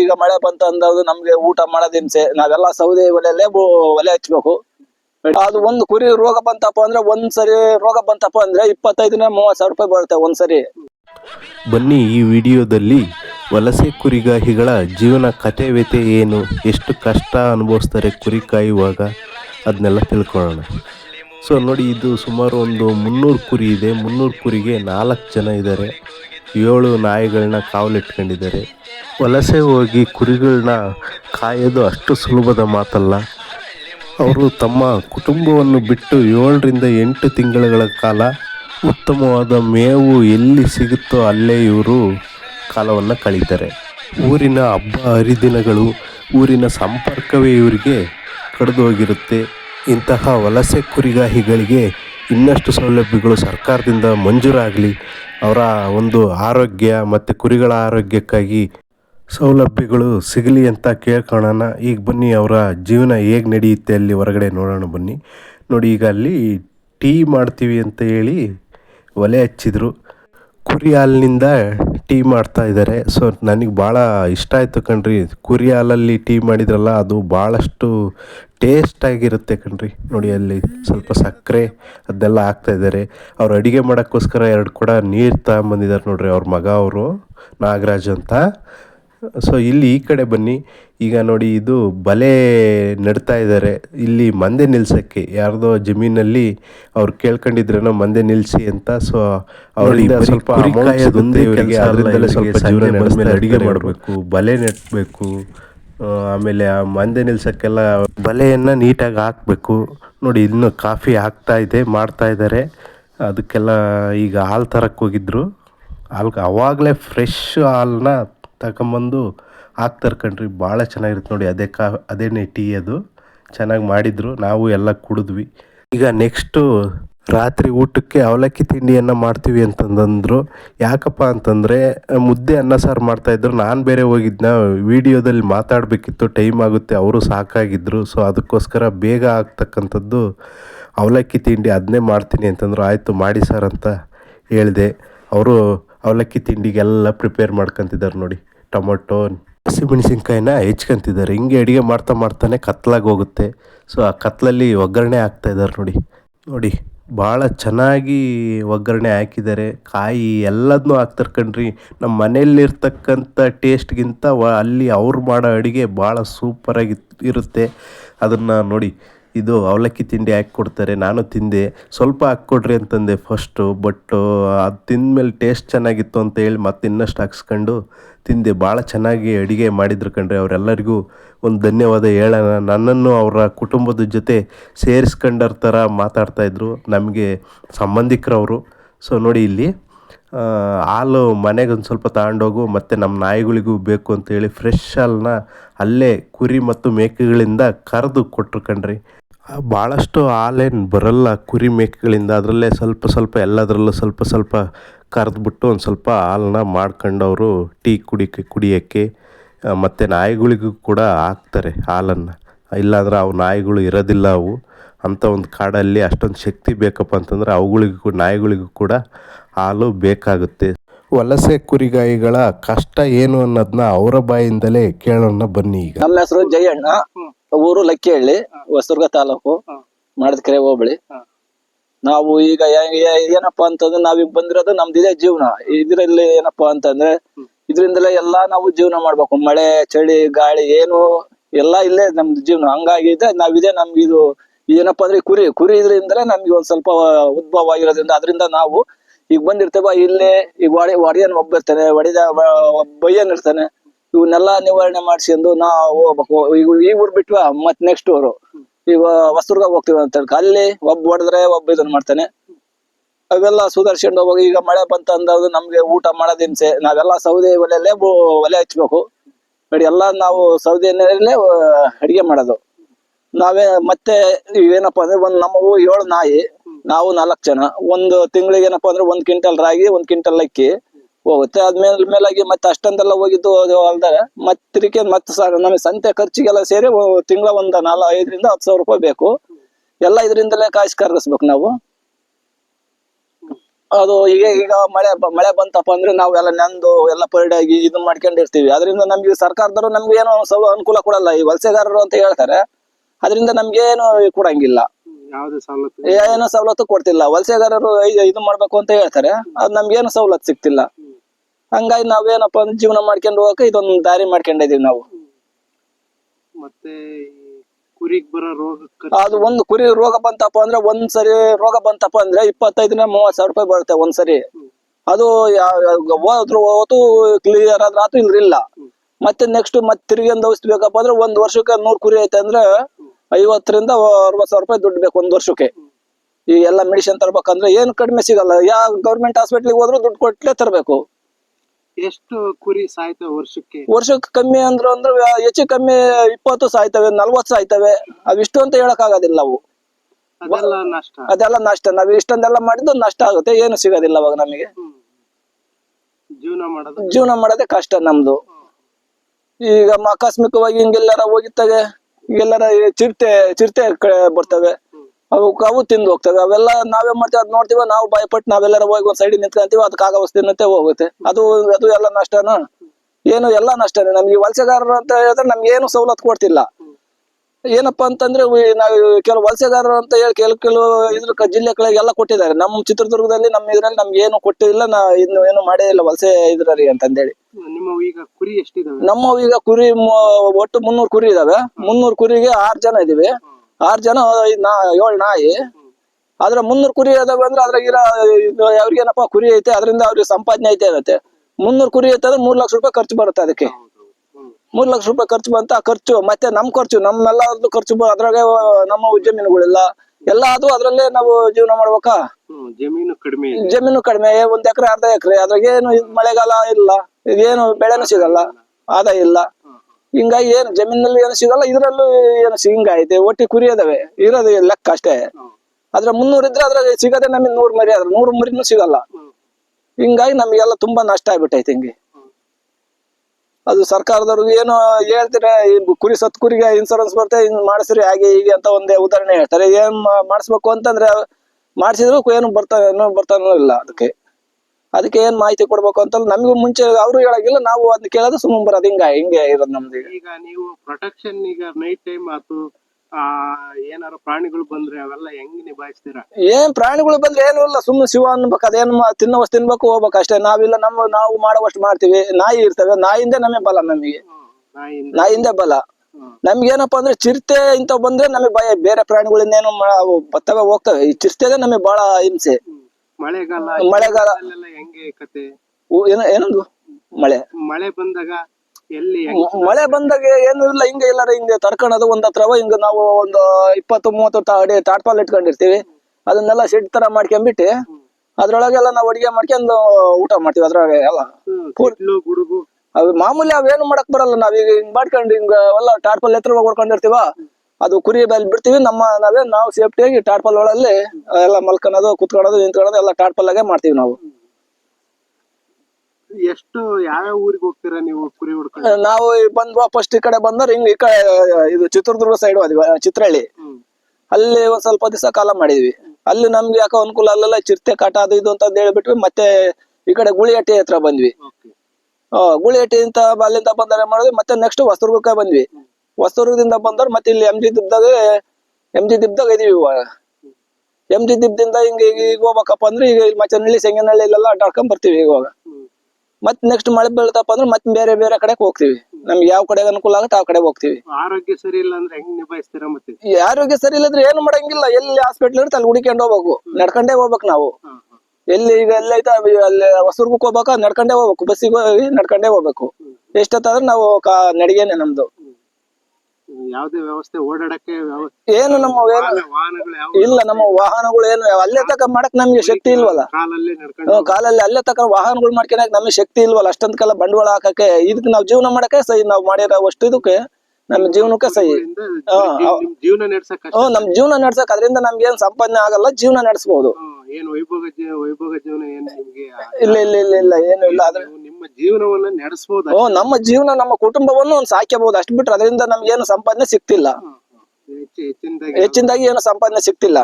ಈಗ ಮಳೆ ಬಂತ ಅಂದಾಗ ನಮ್ಗೆ ಊಟ ಮಾಡೋದ್ ಹಿಂಸೆ ನಾವೆಲ್ಲ ಸೌದೆ ಒಲೆಯಲ್ಲೇ ಒಲೆ ಹಚ್ಬೇಕು. ಅದು ಒಂದು ಕುರಿ ರೋಗ ಬಂತಪ್ಪ ಅಂದ್ರೆ ಒಂದ್ಸರಿ ರೋಗ ಬಂತಪ್ಪ ಅಂದ್ರೆ ಇಪ್ಪತ್ತೈದನೇ ಮೂವತ್ ಸಾವಿರ ರೂಪಾಯಿ ಬರುತ್ತೆ ಒಂದ್ ಸರಿ ಬನ್ನಿ ಈ ವಿಡಿಯೋದಲ್ಲಿ ವಲಸೆ ಕುರಿಗಾಹಿಗಳ ಜೀವನ ಕತೆ ವ್ಯತೆ ಏನು, ಎಷ್ಟು ಕಷ್ಟ ಅನುಭವಿಸ್ತಾರೆ ಕುರಿ ಕಾಯುವಾಗ ಅದನ್ನೆಲ್ಲ ತಿಳ್ಕೊಳ್ಳೋಣ. ಸೊ ನೋಡಿ, ಇದು ಸುಮಾರು ಒಂದು ಮುನ್ನೂರು ಕುರಿ ಇದೆ, ಮುನ್ನೂರು ಕುರಿಗೆ ನಾಲ್ಕು ಜನ ಇದ್ದಾರೆ. ಏಳು ನಾಯಿಗಳನ್ನ ಕಾವಲಿಟ್ಕೊಂಡಿದ್ದಾರೆ. ವಲಸೆ ಹೋಗಿ ಕುರಿಗಳನ್ನ ಕಾಯೋದು ಅಷ್ಟು ಸುಲಭದ ಮಾತಲ್ಲ. ಅವರು ತಮ್ಮ ಕುಟುಂಬವನ್ನು ಬಿಟ್ಟು ಏಳರಿಂದ ಎಂಟು ತಿಂಗಳುಗಳ ಕಾಲ ಉತ್ತಮವಾದ ಮೇವು ಎಲ್ಲಿ ಸಿಗುತ್ತೋ ಅಲ್ಲೇ ಇವರು ಕಾಲವನ್ನು ಕಳೀತಾರೆ. ಊರಿನ ಹಬ್ಬ ಹರಿದಿನಗಳು ಊರಿನ ಸಂಪರ್ಕವೇ ಇವರಿಗೆ ಕಡಿದು ಹೋಗಿರುತ್ತೆ ಇಂತಹ ವಲಸೆ ಕುರಿಗಾಹಿಗಳಿಗೆ ಇನ್ನಷ್ಟು ಸೌಲಭ್ಯಗಳು ಸರ್ಕಾರದಿಂದ ಮಂಜೂರಾಗಲಿ, ಅವರ ಒಂದು ಆರೋಗ್ಯ ಮತ್ತು ಕುರಿಗಳ ಆರೋಗ್ಯಕ್ಕಾಗಿ ಸೌಲಭ್ಯಗಳು ಸಿಗಲಿ ಅಂತ ಕೇಳ್ಕೊಳ್ಳೋಣ. ಈಗ ಬನ್ನಿ, ಅವರ ಜೀವನ ಹೇಗೆ ನಡೆಯುತ್ತೆ ಅಲ್ಲಿ ಹೊರಗಡೆ ನೋಡೋಣ ಬನ್ನಿ. ನೋಡಿ, ಈಗ ಅಲ್ಲಿ ಟೀ ಮಾಡ್ತೀವಿ ಅಂತ ಹೇಳಿ ಒಲೆ ಹಚ್ಚಿದ್ರು. ಕುರಿ ಹಾಲಿನಿಂದ ಟೀ ಮಾಡ್ತಾ ಇದ್ದಾರೆ. ಸೊ ನನಗೆ ಭಾಳ ಇಷ್ಟ ಆಯಿತು ಕಣ್ರಿ. ಕುರಿ ಹಾಲಲ್ಲಿ ಟೀ ಮಾಡಿದ್ರಲ್ಲ, ಅದು ಭಾಳಷ್ಟು ಟೇಸ್ಟಾಗಿರುತ್ತೆ ಕಣ್ರಿ. ನೋಡಿ, ಅಲ್ಲಿ ಸ್ವಲ್ಪ ಸಕ್ಕರೆ ಅದೆಲ್ಲ ಹಾಕ್ತಾ ಇದ್ದಾರೆ. ಅವ್ರು ಅಡುಗೆ ಮಾಡೋಕ್ಕೋಸ್ಕರ ಎರಡು ಕೂಡ ನೀರು ತಗೊಂಬಂದಿದ್ದಾರೆ ನೋಡ್ರಿ, ಅವ್ರ ಮಗ ಅವರು ನಾಗರಾಜ್ ಅಂತ. ಸೊ ಇಲ್ಲಿ ಈ ಕಡೆ ಬನ್ನಿ. ಈಗ ನೋಡಿ ಇದು ಬಲೆ ನೆಡ್ತಾ ಇದ್ದಾರೆ ಇಲ್ಲಿ ಮಂದೆ ನಿಲ್ಸಕ್ಕೆ ಯಾರ್ದೋ ಜಮೀನಲ್ಲಿ ಅವ್ರು ಕೇಳ್ಕೊಂಡಿದ್ರೇನೋ ಮಂದೆ ನಿಲ್ಸಿ ಅಂತ. ಸೊ ಅವರಿಗೆ ಸ್ವಲ್ಪ ಸ್ವಲ್ಪ ಜೀವನ ಅಡುಗೆ ಮಾಡಬೇಕು ಬಲೆ ನೆಟ್ಟಬೇಕು ಆಮೇಲೆ ಆ ಮಂದೆ ನಿಲ್ಸೋಕ್ಕೆಲ್ಲ ಬಲೆಯನ್ನು ನೀಟಾಗಿ ಹಾಕಬೇಕು. ನೋಡಿ ಇನ್ನು ಕಾಫಿ ಹಾಕ್ತಾ ಇದೆ ಮಾಡ್ತಾ ಇದ್ದಾರೆ ಅದಕ್ಕೆಲ್ಲ ಈಗ ಹಾಲು ತರಕ್ಕೆ ಹೋಗಿದ್ರು. ಹಾಲು ಅವಾಗಲೇ ಫ್ರೆಶ್ ಹಾಲನ್ನ ತಗೊಂಬಂದು ಹಾಕ್ತಾರೆ ಕಣ್ರಿ. ಭಾಳ ಚೆನ್ನಾಗಿರುತ್ತೆ ನೋಡಿ. ಅದೇ ಕಾ, ಅದೇನೇ ಟೀ ಅದು. ಚೆನ್ನಾಗಿ ಮಾಡಿದರು. ನಾವು ಎಲ್ಲ ಕುಡಿದ್ವಿ. ಈಗ ನೆಕ್ಸ್ಟು ರಾತ್ರಿ ಊಟಕ್ಕೆ ಅವಲಕ್ಕಿ ತಿಂಡಿಯನ್ನು ಮಾಡ್ತೀವಿ ಅಂತಂದಂದರು ಯಾಕಪ್ಪ ಅಂತಂದರೆ, ಮುದ್ದೆ ಅನ್ನ ಸಾರು ಮಾಡ್ತಾಯಿದ್ರು ನಾನು ಬೇರೆ ಹೋಗಿದ್ನ, ವಿಡಿಯೋದಲ್ಲಿ ಮಾತಾಡಬೇಕಿತ್ತು. ಟೈಮ್ ಆಗುತ್ತೆ. ಅವರು ಸಾಕಾಗಿದ್ದರು ಸೊ ಅದಕ್ಕೋಸ್ಕರ ಬೇಗ ಆಗ್ತಕ್ಕಂಥದ್ದು ಅವಲಕ್ಕಿ ತಿಂಡಿ. ಅದನ್ನೇ ಮಾಡ್ತೀನಿ ಅಂತಂದ್ರು. ಆಯಿತು, ಮಾಡಿ ಸರ್ ಅಂತ ಹೇಳಿದೆ. ಅವರು ಅವಲಕ್ಕಿ ತಿಂಡಿಗೆಲ್ಲ ಪ್ರಿಪೇರ್ ಮಾಡ್ಕೊತಿದ್ದಾರೆ ನೋಡಿ. ಟೊಮೊಟೊ, ಹಸಿಮೆಣಸಿನ್ಕಾಯಿನ ಹೆಚ್ಕೊಂತಿದ್ದಾರೆ. ಹಿಂಗೆ ಅಡುಗೆ ಮಾಡ್ತಾ ಮಾಡ್ತಾನೆ ಕತ್ಲಾಗಿ ಹೋಗುತ್ತೆ. ಸೊ ಆ ಕತ್ತಲಲ್ಲಿ ಒಗ್ಗರಣೆ ಹಾಕ್ತಾ ಇದ್ದಾರೆ ನೋಡಿ. ನೋಡಿ, ಭಾಳ ಚೆನ್ನಾಗಿ ಒಗ್ಗರಣೆ ಹಾಕಿದ್ದಾರೆ. ಕಾಯಿ ಎಲ್ಲದನ್ನೂ ಹಾಕ್ತಾರೆ ಕಣ್ರಿ. ನಮ್ಮ ಮನೆಯಲ್ಲಿರ್ತಕ್ಕಂಥ ಟೇಸ್ಟ್ಗಿಂತ ಅಲ್ಲಿ ಅವ್ರು ಮಾಡೋ ಅಡುಗೆ ಭಾಳ ಸೂಪರಾಗಿ ಇರುತ್ತೆ. ಅದನ್ನು ನೋಡಿ ಇದು ಅವಲಕ್ಕಿ ತಿಂಡಿ ಹಾಕಿ ಕೊಡ್ತಾರೆ ನಾನು ತಿಂದೆ. ಸ್ವಲ್ಪ ಹಾಕ್ಕೊಡ್ರಿ ಅಂತಂದೆ ಫಸ್ಟು ಬಟ್ಟು ಅದು ತಿಂದಮೇಲೆ ಟೇಸ್ಟ್ ಚೆನ್ನಾಗಿತ್ತು ಅಂತ ಹೇಳಿ ಮತ್ತೆ ಇನ್ನಷ್ಟು ಹಾಕ್ಸ್ಕೊಂಡು ತಿಂದೆ. ಭಾಳ ಚೆನ್ನಾಗಿ ಅಡುಗೆ ಮಾಡಿದ್ರು ಕಣ್ರಿ ಅವರೆಲ್ಲರಿಗೂ. ಒಂದು ಧನ್ಯವಾದ ಹೇಳೋಣ. ನನ್ನನ್ನು ಅವರ ಕುಟುಂಬದ ಜೊತೆ ಸೇರಿಸ್ಕೊಂಡರ ಥರ ಮಾತಾಡ್ತಾಯಿದ್ರು ನಮಗೆ ಸಂಬಂಧಿಕರವರು ಸೊ ನೋಡಿ ಇಲ್ಲಿ ಹಾಲು ಮನೆಗೆ ಒಂದು ಸ್ವಲ್ಪ ತಗೊಂಡೋಗು, ಮತ್ತು ನಮ್ಮ ನಾಯಿಗಳಿಗೂ ಬೇಕು ಅಂತೇಳಿ ಫ್ರೆಶ್ ಹಾಲನ್ನ ಅಲ್ಲೇ ಕುರಿ ಮತ್ತು ಮೇಕೆಗಳಿಂದ ಕರೆದು ಕೊಟ್ರು ಕಣ್ರಿ. ಭಾಳಷ್ಟು ಹಾಲೇನು ಬರಲ್ಲ ಕುರಿ ಮೇಕೆಗಳಿಂದ. ಅದರಲ್ಲೇ ಸ್ವಲ್ಪ ಸ್ವಲ್ಪ ಎಲ್ಲದರಲ್ಲೂ ಸ್ವಲ್ಪ ಸ್ವಲ್ಪ ಕರೆದ್ಬಿಟ್ಟು ಒಂದು ಸ್ವಲ್ಪ ಹಾಲನ್ನ ಮಾಡ್ಕೊಂಡು ಅವರು ಟೀ ಕುಡಿಕೆ, ಕುಡಿಯೋಕ್ಕೆ ಮತ್ತು ನಾಯಿಗಳಿಗೂ ಕೂಡ ಹಾಕ್ತಾರೆ ಹಾಲನ್ನು. ಇಲ್ಲಾಂದ್ರೆ ಅವು ನಾಯಿಗಳು ಇರೋದಿಲ್ಲ ಅವು. ಅಂಥ ಒಂದು ಕಾಡಲ್ಲಿ ಅಷ್ಟೊಂದು ಶಕ್ತಿ ಬೇಕಪ್ಪ ಅಂತಂದ್ರೆ ಅವುಗಳಿಗೂ, ನಾಯಿಗಳಿಗೂ ಕೂಡ ಹಾಲು ಬೇಕಾಗುತ್ತೆ. ವಲಸೆ ಕುರಿಗಾಯಿಗಳ ಕಷ್ಟ ಏನು ಅನ್ನೋದನ್ನ ಅವರ ಬಾಯಿಂದಲೇ ಕೇಳೋಣ ಬನ್ನಿ ಈಗ. ನಮ್ಮ ಹೆಸರು ಜಯಣ್ಣ. ಊರು ಲಕ್ಕಿಹಳ್ಳಿ ಹೊಸದುರ್ಗ ತಾಲೂಕು. ಮಾಡದಕೆರೆ ಹೋಬಳಿ. ನಾವು ಈಗ ಏನಪ್ಪಾ ಅಂತಂದ್ರೆ ನಾವೀಗ ಬಂದಿರೋದು ನಮ್ದು ಇದೇ ಜೀವನ. ಇದ್ರಲ್ಲಿ ಏನಪ್ಪಾ ಅಂತಂದ್ರೆ ಇದ್ರಿಂದಲೇ ಎಲ್ಲಾ ನಾವು ಜೀವನ ಮಾಡ್ಬೇಕು. ಮಳೆ ಚಳಿ ಗಾಳಿ ಏನು ಎಲ್ಲಾ ಇಲ್ಲೇ ನಮ್ದು ಜೀವನ. ಹಂಗಾಗಿದೆ ನಾವಿದೆ ನಮ್ಗೆ ಇದು ಏನಪ್ಪಾ ಅಂದ್ರೆ ಕುರಿ ಕುರಿ ಇದ್ರಿಂದಲೇ ನಮ್ಗೆ ಒಂದ್ ಸ್ವಲ್ಪ ಉದ್ಭವ ಆಗಿರೋದ್ರಿಂದ ಅದರಿಂದ ನಾವು ಈಗ ಬಂದಿರ್ತೇವ. ಇಲ್ಲಿ ಈಗ ಒಡೆ ಒಡೆಯನ್ ಒಬ್ಬ ಇರ್ತಾನೆ ಒಡೆದ ಬಯ್ಯನ್ ಇರ್ತಾನೆ. ಇವನ್ನೆಲ್ಲಾ ನಿವಾರಣೆ ಮಾಡ್ಸ್ಕೊಂಡು ನಾವು ಹೋಗ್ಬೇಕು ಈ ಊರ್ ಬಿಟ್ವ ಮತ್ ನೆಕ್ಸ್ಟ್ ಊರು. ಈಗ ಹೊಸದುರ್ಗ ಹೋಗ್ತೀವಿ ಅಂತ ಹೇಳಿ ಅಲ್ಲಿ ಒಬ್ಬ ಹೊಡೆದ್ರೆ ಒಬ್ಬ ಇದನ್ ಮಾಡ್ತಾನೆ. ಅವೆಲ್ಲ ಸುಧಾರಿಸ್ಕೊಂಡು ಹೋಗಿ, ಈಗ ಮಳೆ ಬಂತ ಅಂದ್ರೆ ನಮ್ಗೆ ಊಟ ಮಾಡೋದ್ ಹಿಂಸೆ. ನಾವೆಲ್ಲ ಸೌದೆ ಒಲೆಯಲ್ಲೇ ಒಲೆ ಹಚ್ಬೇಕು. ನೋಡಿ, ಎಲ್ಲ ನಾವು ಸೌದಿಯಲ್ಲೇ ಅಡಿಗೆ ಮಾಡೋದು. ನಾವೇ ಮತ್ತೆ ಏನಪ್ಪಾ ಅಂದ್ರೆ ಒಂದ್ ನಮ್ಮವು ಏಳು ನಾಯಿ. ನಾವು ನಾಲ್ಕು ಜನ. ಒಂದು ತಿಂಗಳಿಗೆ ಏನಪ್ಪಾ ಅಂದ್ರೆ ಒಂದ್ ಕ್ವಿಂಟಲ್ ರಾಗಿ, ಒಂದ್ ಕ್ವಿಂಟಲ್ ಅಕ್ಕಿ. ಹೋಗುತ್ತೆ. ಅದ್ಮೇಲೆ ಮೇಲಾಗಿ ಮತ್ತೆ ಅಷ್ಟೊಂದೆಲ್ಲ ಹೋಗಿದ್ದು ಅಲ್ದಾಗ ಮತ್ತೆ ತಿರುಗಿ ಮತ್ತೆ ನಮಗೆ ಸಂತೆ ಖರ್ಚಿಗೆಲ್ಲ ಸೇರಿ ತಿಂಗಳ ಒಂದ ನಾಲ್ ಐದರಿಂದ ಹತ್ತು ಸಾವಿರ ರೂಪಾಯಿ ಬೇಕು. ಎಲ್ಲ ಇದರಿಂದಲೇ ಕಾಯಿಸಿ ಕರ್ಗಿಸ್ಬೇಕು ನಾವು. ಅದು ಈಗ ಈಗ ಮಳೆ ಮಳೆ ಬಂತಪ್ಪ ಅಂದ್ರೆ ನಾವು ಎಲ್ಲ ನೆಂದು ಎಲ್ಲ ಪರಡಾಗಿ ಇದು ಮಾಡ್ಕೊಂಡಿರ್ತೀವಿ. ಅದರಿಂದ ನಮ್ಗೆ ಸರ್ಕಾರದವರು ನಮ್ಗೆ ಏನೋ ಸೌ ಅನುಕೂಲ ಕೊಡಲ್ಲ. ಈ ವಲಸೆಗಾರರು ಅಂತ ಹೇಳ್ತಾರೆ. ಅದರಿಂದ ನಮ್ಗೆ ಏನು ಕೊಡಂಗಿಲ್ಲ. ಏನೋ ಸವಲತ್ತು ಏನು ಸವಲತ್ತು ಕೊಡ್ತಿಲ್ಲ. ವಲಸೆಗಾರರು ಇದು ಮಾಡ್ಬೇಕು ಅಂತ ಹೇಳ್ತಾರೆ. ಅದ್ ನಮ್ಗೇನು ಸವಲತ್ತು ಸಿಗ್ತಿಲ್ಲ. ಹಂಗಾಗಿ ನಾವೇನಪ್ಪ ಅಂದ್ರೆ ಜೀವನ ಮಾಡ್ಕೊಂಡು ಹೋಗಕ್ಕೆ ಇದೊಂದು ದಾರಿ ಮಾಡ್ಕೊಂಡಿದೀವಿ ನಾವು. ಮತ್ತೆ ಈ ಕುರಿಗ್ ಬರೋ ರೋಗ ಅದು ಒಂದು ಕುರಿ ರೋಗ ಬಂತಪ್ಪ ಅಂದ್ರೆ ಒಂದ್ ಸರಿ ರೋಗ ಬಂತಪ್ಪ ಅಂದ್ರೆ ಇಪ್ಪತ್ತೈದರಿಂದ ಮೂವತ್ ಸಾವಿರ ರೂಪಾಯಿ ಬರುತ್ತೆ ಒಂದ್ ಸರಿ. ಅದು ಹೋದ್ರು ಹೋತು ಕ್ಲಿಯರ್ ಆದ್ರೆ ಆತು ಇಲ್ರಿಲ್ಲ ಮತ್ತೆ ನೆಕ್ಸ್ಟ್ ಮತ್ತೆ ತಿರುಗಿ ಒಂದು ಔಷಧಿ ಬೇಕಪ್ಪ ಅಂದ್ರೆ ಒಂದ್ ವರ್ಷಕ್ಕೆ ನೂರ್ ಕುರಿ ಐತೆ ಅಂದ್ರೆ ಐವತ್ತರಿಂದ ಅರವತ್ ಸಾವಿರ ರೂಪಾಯಿ ದುಡ್ಡು ಬೇಕು ಒಂದ್ ವರ್ಷಕ್ಕೆ. ಈ ಎಲ್ಲ ಮೆಡಿಸಿನ್ ತರ್ಬೇಕಂದ್ರೆ ಏನ್ ಕಡಿಮೆ ಸಿಗಲ್ಲ. ಯಾವ ಗೌರ್ಮೆಂಟ್ ಹಾಸ್ಪಿಟ್ಲಿಗೆ ಹೋದ್ರು ದುಡ್ಡು ಕೊಟ್ಲೆ ತರಬೇಕು. ಎಷ್ಟು ಕುರಿ ಸಾಯ್ತವೆ ವರ್ಷಕ್ಕೆ? ವರ್ಷಕ್ಕೆ ಕಮ್ಮಿ ಅಂದ್ರು ಅಂದ್ರೆ ಹೆಚ್ಚು ಕಮ್ಮಿ ಇಪ್ಪತ್ತು ಸಾಯ್ತವೆ ನಲ್ವತ್ತು ಸಾಯ್ತವೆ. ಅವಿಷ್ಟು ಅಂತ ಹೇಳಕ್ ಆಗೋದಿಲ್ಲ ಅವು. ಅದೆಲ್ಲ ನಷ್ಟ. ಅದೆಲ್ಲ ನಷ್ಟ. ನಾವ್ ಇಷ್ಟೊಂದೆಲ್ಲ ಮಾಡಿದ್ದು ನಷ್ಟ ಆಗುತ್ತೆ ಏನು ಸಿಗೋದಿಲ್ಲ ಅವಾಗ ನಮಗೆ. ಹ್ಮ್. ಜೀವನ ಮಾಡೋದು ಜೀವನ ಮಾಡೋದೇ ಕಷ್ಟ ನಮ್ದು. ಈಗ ಮ- ಆಕಸ್ಮಿಕವಾಗಿ ಹಿಂಗೆಲ್ಲಾರ ಹೋಗಿತ್ತಾಗೆ ಈಗೆಲ್ಲಾರ ಚಿರತೆ ಚಿರತೆ ಬರ್ತವೆ. ಅವು ಅವು ತಿಂದು ಹೋಗ್ತವೆ. ಅವೆಲ್ಲ ನಾವೇ ಮಾಡ್ತೀವಿ. ಅದ್ ನೋಡ್ತೀವಿ ನಾವು ಭಯಪಟ್ಟು ನಾವೆಲ್ಲರೂ ಹೋಗಿ ಒಂದ್ ಸೈಡ್ ನಿಂತ್ಕೊಂತೀವಿ ಅದಕ್ಕೆ ಆಗ ವಸ್ತಿನಂತೆ ಹೋಗುತ್ತೆ. ಅದು ಅದು ಎಲ್ಲ ನಷ್ಟನ? ಏನು ಎಲ್ಲ ನಷ್ಟನೇ? ನಮ್ಗೆ ವಲಸೆಗಾರರು ಅಂತ ಹೇಳಿದ್ರೆ ನಮ್ಗೆ ಏನು ಸವಲತ್ತು ಕೊಡ್ತಿಲ್ಲ. ಏನಪ್ಪಾ ಅಂತಂದ್ರೆ ನಾವು ಕೆಲವು ವಲಸೆಗಾರರು ಅಂತ ಹೇಳಿ ಕೆಲವು ಕೆಲವು ಇದ್ರ ಜಿಲ್ಲೆಗಳಿಗೆ ಎಲ್ಲ ಕೊಟ್ಟಿದ್ದಾರೆ. ನಮ್ಮ ಚಿತ್ರದುರ್ಗದಲ್ಲಿ ನಮ್ಮ ಇದ್ರಲ್ಲಿ ನಮ್ಗೆ ಏನು ಕೊಟ್ಟಿಲ್ಲ. ನಾ ಇನ್ನು ಏನು ಮಾಡೇ ಇಲ್ಲ ವಲಸೆ ಇದ್ರಲ್ಲಿ ಅಂತಂದೇಳಿ. ನಿಮ್ಮ ಈಗ ಕುರಿ ಎಷ್ಟಿದಾವೆ? ನಮ್ಮ ಈಗ ಕುರಿ ಒಟ್ಟು ಮುನ್ನೂರು ಕುರಿ ಇದಾವೆ. ಮುನ್ನೂರು ಕುರಿಗೆ ಆರ್ ಜನ ಇದೀವಿ ಆರ್ ಜನ ನಾ ಏಳು ನಾಯಿ. ಅದ್ರ ಮುನ್ನೂರು ಕುರಿ ಅದಾವ ಅಂದ್ರೆ ಅದ್ರಾಗಿರೋ ಅವ್ರಿಗೇನಪ್ಪ ಕುರಿ ಐತೆ ಅದರಿಂದ ಅವ್ರಿಗೆ ಸಂಪಾದನೆ ಐತೆ ಇರುತ್ತೆ ಮುನ್ನೂರು ಕುರಿ ಐತೆ ಅಂದ್ರೆ ಮೂರ್ ಲಕ್ಷ ರೂಪಾಯಿ ಖರ್ಚು ಬರುತ್ತೆ ಅದಕ್ಕೆ. ಮೂರ್ ಲಕ್ಷ ರೂಪಾಯಿ ಖರ್ಚು ಬಂತ ಖರ್ಚು ಮತ್ತೆ ನಮ್ ಖರ್ಚು ನಮ್ಮೆಲ್ಲರದ್ದು ಖರ್ಚು ಅದ್ರಾಗ ನಮ್ಮ ಜಮೀನುಗಳಿಲ್ಲ ಎಲ್ಲ ಅದು ಅದ್ರಲ್ಲೇ ನಾವು ಜೀವನ ಮಾಡ್ಬೇಕಾ? ಜಮೀನು ಕಡಿಮೆ ಜಮೀನು ಕಡಿಮೆ ಒಂದ್ ಎಕರೆ ಅರ್ಧ ಎಕರೆ ಅದ್ರಾಗ ಏನು ಮಳೆಗಾಲ ಇಲ್ಲ ಇದೇನು ಬೆಳೆನೂ ಸಿಗಲ್ಲ ಆದಾಯ ಇಲ್ಲ. ಹಿಂಗಾಗಿ ಏನು ಜಮೀನಲ್ಲಿ ಏನು ಸಿಗಲ್ಲ, ಇದ್ರಲ್ಲೂ ಏನು ಹಿಂಗೈತೆ ಒಟ್ಟಿ ಕುರಿ ಅದಾವೆ, ಇರೋದು ಲೆಕ್ಕ ಅಷ್ಟೇ. ಅದ್ರ ಮುನ್ನೂರ್ ಇದ್ರೆ ಅದ್ರ ಸಿಗದೆ ನಮಗೆ ನೂರ್ ಮರಿ ಅದ್ರ ನೂರು ಮರಿನೂ ಸಿಗಲ್ಲ. ಹಿಂಗಾಗಿ ನಮಗೆಲ್ಲ ತುಂಬಾ ನಷ್ಟ ಆಗ್ಬಿಟ್ಟೈತೆ ಹಿಂಗೆ. ಅದು ಸರ್ಕಾರದವ್ರಿಗೆ ಏನು ಹೇಳ್ತೀರ ಕುರಿ ಸತ್ ಕುರಿಗೆ ಇನ್ಸೂರೆನ್ಸ್ ಬರುತ್ತೆ, ಹಿಂಗ್ ಮಾಡಿಸ್ರಿ, ಹಾಗೆ ಹೀಗೆ ಅಂತ ಒಂದೇ ಉದಾಹರಣೆ ಹೇಳ್ತಾರೆ. ಏನ್ ಮಾಡಿಸ್ಬೇಕು ಅಂತಂದ್ರೆ, ಮಾಡಿಸಿದ್ರು ಏನು ಬರ್ತಾ ಬರ್ತಾನೂ ಇಲ್ಲ ಅದಕ್ಕೆ. ಅದಕ್ಕೆ ಏನ್ ಮಾಹಿತಿ ಕೊಡ್ಬೇಕು ಅಂತ ನಮಗೂ ಮುಂಚೆ ಅವರು ಹೇಳಾಗಿಲ್ಲ ನಾವು ಅದನ್ನ ಕೇಳೋದು ಸುಮ್ಮನೆ ಬರೋದು ಹಿಂಗ ಹಿಂಗೆ ಇರೋದು ನಮ್ದು ಈಗ. ಈಗ ನೀವು ಪ್ರೊಟೆಕ್ಷನ್ ಈಗ ನೈಟ್ ಟೈಮ್ ಆತು ಆ ಏನಾರ ಪ್ರಾಣಿಗಳು ಬಂದ್ರೆ ಅವೆಲ್ಲ ಹೆಂಗ್ ನಿಭಾಯಿಸ್ತೀರಾ? ಏನ್ ಪ್ರಾಣಿಗಳು ಬಂದ್ರೆ ಏನು ಇಲ್ಲ ಸುಮ್ಮನೆ ಶಿವ ಅನ್ಬೇಕು ಅದೇನ್ ತಿನ್ನವಷ್ಟು ತಿನ್ಬೇಕು ಹೋಗ್ಬೇಕು ಅಷ್ಟೇ. ನಾವಿಲ್ಲ ನಮ್ಮ ನಾವು ಮಾಡುವಷ್ಟು ಮಾಡ್ತೀವಿ. ನಾಯಿ ಇರ್ತವೆ ನಾಯಿಂದ ನಮಗೆ ಬಲ ನಮಗೆ. ನಾಯಿಂದ ಬಲ. ನಮ್ಗೇನಪ್ಪ ಅಂದ್ರೆ ಚಿರತೆ ಇಂತ ಬಂದ್ರೆ ನಮಗೆ ಭಯ ಬೇರೆ ಪ್ರಾಣಿಗಳಿಂದ ಏನು ಬರ್ತವೆ ಹೋಗ್ತವೆ. ಈ ಚಿರತೆದೆ ನಮಗೆ ಬಹಳ ಹಿಂಸೆ. ಮಳೆಗಾಲ ಮಳೆಗಾಲ. ಅಲ್ಲೆಲ್ಲ ಹೆಂಗೆ ಕತೆ? ಏನೋ ಏನು ಏನೊಂದು? ಮಳೆ. ಮಳೆ ಬಂದಾಗ ಎಲ್ಲಿ ಹೆಂಗ್ ಮಳೆ ಬಂದಾಗ ಏನು ಇಲ್ಲ ಹಿಂಗೆ ಇಲ್ಲಾರ ಹಿಂಗೆ ತಡ್ಕೊಳೋದು ಒಂದ್ ಹತ್ರ ಹಿಂಗ ನಾವು ಒಂದು ಇಪ್ಪತ್ತು ಮೂವತ್ತು ತಾ- ಅಡಿ ತಾಟ್ಪಾಲ್ ಇಟ್ಕೊಂಡಿರ್ತೀವಿ. ಅದನ್ನೆಲ್ಲ ಶೆಡ್ ತರ ಮಾಡ್ಕೊಂಡ್ಬಿಟ್ಟು ಅದ್ರೊಳಗೆಲ್ಲ ನಾವು ಅಡಿಗೆ ಮಾಡ್ಕೊಂಡು ಊಟ ಮಾಡ್ತೀವಿ ಅದ್ರೊಳಗೆ ಎಲ್ಲ. ಹ್ಮ್, ಸಿಡ್ಲು ಗುಡುಗು. ಅವ್ ಮಾಮೂಲಿ ಅವೇನು ಮಾಡಕ್ ಬರಲ್ಲ ನಾವೀಗ ಹಿಂಗ್ ಮಾಡ್ಕೊಂಡು ಹಿಂಗ ಎಲ್ಲ ಟಾರ್ಪಲ್ ಎತ್ತರ ಹೊಡ್ಕೊಂಡಿರ್ತೀವ? ಅದು ಕುರಿ ಬೆಲ್ ಬಿಡ್ತೀವಿ ನಮ್ಮ ನಾವೇ ನಾವು ಸೇಫ್ಟಿಯಾಗಿ ಟಾರ್ಪಲ್ ಒಳಲ್ಲಿ ಎಲ್ಲ ಮಲ್ಕೊಳೋದು ಕುತ್ಕೊಳ್ಳೋದು ನಿಂತ್ಕೊಳ್ಳೋದು ಎಲ್ಲ ಟಾರ್ಪಲ್ ಆಗೇ ಮಾಡ್ತೀವಿ ನಾವು. ಎಷ್ಟು ಯಾವ್ಯಾವ ಊರಿಗೆ ಹೋಗ್ತೀರಾ ನೀವು ಕುರಿ ಹುಡ್ಕೊಂಡು? ನಾವು ಬಂದ್ವ ಫಸ್ಟ್ ಈ ಕಡೆ ಬಂದ್ರೆ ಹಿಂಗ್ ಈ ಕಡೆ ಇದು ಚಿತ್ರದುರ್ಗ ಸೈಡ್ ಹೋದ್ವಿ ಚಿತ್ರಹಳ್ಳಿ. ಅಲ್ಲಿ ಒಂದ್ ಸ್ವಲ್ಪ ದಿವಸ ಕಾಲ ಮಾಡಿದ್ವಿ. ಅಲ್ಲಿ ನಮ್ಗೆ ಯಾಕೋ ಅನುಕೂಲ ಅಲ್ಲೆಲ್ಲ ಚಿರತೆ ಕಾಟ ಅದು ಇದು ಅಂತ ಹೇಳ್ಬಿಟ್ವಿ ಮತ್ತೆ ಈ ಕಡೆ ಗುಳಿಹಟ್ಟಿ ಹತ್ರ ಬಂದ್ವಿ. ಗುಳಿಹಟ್ಟಿ ಅಂತ ಅಲ್ಲಿಂದ ಬಂದರೆ ಮಾಡಿದ್ವಿ ಮತ್ತೆ ನೆಕ್ಸ್ಟ್ ಹೊಸದುರ್ಗಕ್ಕೆ ಬಂದ್ವಿ. ಹೊಸದುರ್ಗದಿಂದ ಬಂದವ್ರು ಮತ್ತೆ ಇಲ್ಲಿ ಎಂ ಜಿ ದಿಬ್ದಾಗ ಎಂ ಜಿ ದಿಬ್ದಾಗ ಇದೀವಿ ಇವಾಗ. ಎಂ ಜಿ ದಿಬ್ದಿಂದ ಹಿಂಗ ಈಗ ಈಗ ಹೋಗ್ಬೇಕಪ್ಪ ಅಂದ್ರೆ ಈಗ ಇಲ್ಲಿ ಮಚ್ಚನಹಳ್ಳಿ ಸೆಂಗನಹಳ್ಳಿ ಇಲ್ಲೆಲ್ಲ ಅಡ್ಡಾಡ್ಕೊಂಡ್ ಬರ್ತೀವಿ ಇವಾಗ. ಮತ್ ಮತ್ತೆ ನೆಕ್ಸ್ಟ್ ಮಳೆ ಬೀಳ್ತಪ್ಪ ಅಂದ್ರೆ ಮತ್ತೆ ಬೇರೆ ಬೇರೆ ಕಡೆ ಹೋಗ್ತೀವಿ. ನಮ್ಗೆ ಯಾವ ಕಡೆ ಅನುಕೂಲ ಆಗುತ್ತೆ ಆ ಕಡೆ ಹೋಗ್ತೀವಿ. ಆರೋಗ್ಯ ಸರಿ ಇಲ್ಲ ಅಂದ್ರೆ ಹೆಂಗ್ ನಿಭಾಯಿಸ್ತೀರಾ ಮತ್ತೆ? ಈ ಆರೋಗ್ಯ ಸರಿ ಇಲ್ಲದ್ರೆ ಏನು ಮಾಡಂಗಿಲ್ಲ. ಎಲ್ಲಿ ಹಾಸ್ಪಿಟಲ್ ಇರುತ್ತೆ ಅಲ್ಲಿ ಹುಡುಕೊಂಡು ಹೋಗ್ಬೇಕು. ನಡ್ಕೊಂಡೇ ಹೋಗ್ಬೇಕು ನಾವು. ಎಲ್ಲಿ ಈಗ ಎಲ್ಲ ಐತ ಅಲ್ಲಿ ಹೊಸರ್ಗಕ್ಕೆ ಹೋಗ್ಬೇಕು ನಡ್ಕೊಂಡೇ ಹೋಗ್ಬೇಕು. ಬಸ್ಸಿಗೆ ಹೋಗಿ ನಡ್ಕೊಂಡೇ ಹೋಗ್ಬೇಕು. ಎಷ್ಟೊತ್ತಾದ್ರೆ ನಾವು ಕಾ ನಡಿಗೆನೆ ನಮ್ದು. ಯಾವ್ದೇ ವ್ಯವಸ್ಥೆ ಓಡಾಡಕ್ಕೆ ಏನು ನಮ್ಮ ವಾಹನಗಳು ಯಾವ ಇಲ್ಲ ನಮ್ಮ ವಾಹನಗಳು ಏನು ಅಲ್ಲೇ ತಕ ಮಾಡಕ್ ನಮ್ಗೆ ಶಕ್ತಿ ಇಲ್ವಲ್ಲ? ಕಾಲಲ್ಲೇ ನಡ್ಕೊಂಡು ಹ್ಮ್, ಕಾಲಲ್ಲಿ ಅಲ್ಲೇ ತಕ ವಾಹನಗಳು ಮಾಡ್ಕೊಳಕ್ ನಮಗೆ ಶಕ್ತಿ ಇಲ್ವಲ್ಲ? ಅಷ್ಟೊಂದ್ಕೆಲ್ಲ ಬಂಡವಾಳ ಹಾಕಕ್ಕೆ ಇದಕ್ಕೆ ನಾವು ಜೀವನ ಮಾಡಕ್ಕೆ ಸಹಿ. ನಾವು ಮಾಡಿರೋ ಅಷ್ಟು ಇದಕ್ಕೆ ನಮ್ಮ ಜೀವನಕ್ಕೆ ಸಹಿ. ಹಾ, ನಿಮ್ ಜೀವನ ನಡ್ಸಕ್ ಕಷ್ಟ ಹ್ಮ್ ನಮ್ ಜೀವನ ನಡ್ಸಕ್ ಅದರಿಂದ ನಮ್ಗೆ ಏನ್ ಸಂಪಾದನೆ ಆಗಲ್ಲ ಜೀವನ ನಡೆಸಬಹುದು ಹ್ಮ್, ಏನ್ ವೈಭೋಗ ಜೀವ ವೈಭೋಗ ಜೀವನ ಏನ್ ನಿಮ್ಗೆ ಇಲ್ಲ ಇಲ್ಲ ಇಲ್ಲ ಇಲ್ಲ ಏನು ಇಲ್ಲ. ಆದ್ರೆ ನೀವು ನಿಮ್ಮ ಜೀವನವನ್ನ ನಡೆಸಬಹುದು ನಮ್ಮ ಜೀವನ ನಮ್ಮ ಕುಟುಂಬವನ್ನು ಒಂದು ಸಾಕ್ಯಬಹುದು ಅಷ್ಟು ಬಿಟ್ರೆ ಅದರಿಂದ ನಮ್ಗೆ ಏನು ಸಂಪಾದನೆ ಸಿಕ್ತಿಲ್ಲ ಹೆಚ್ಚಿನದಾಗಿ ಹೆಚ್ಚಿನದಾಗಿ ಏನು ಸಂಪಾದನೆ ಸಿಕ್ತಿಲ್ಲ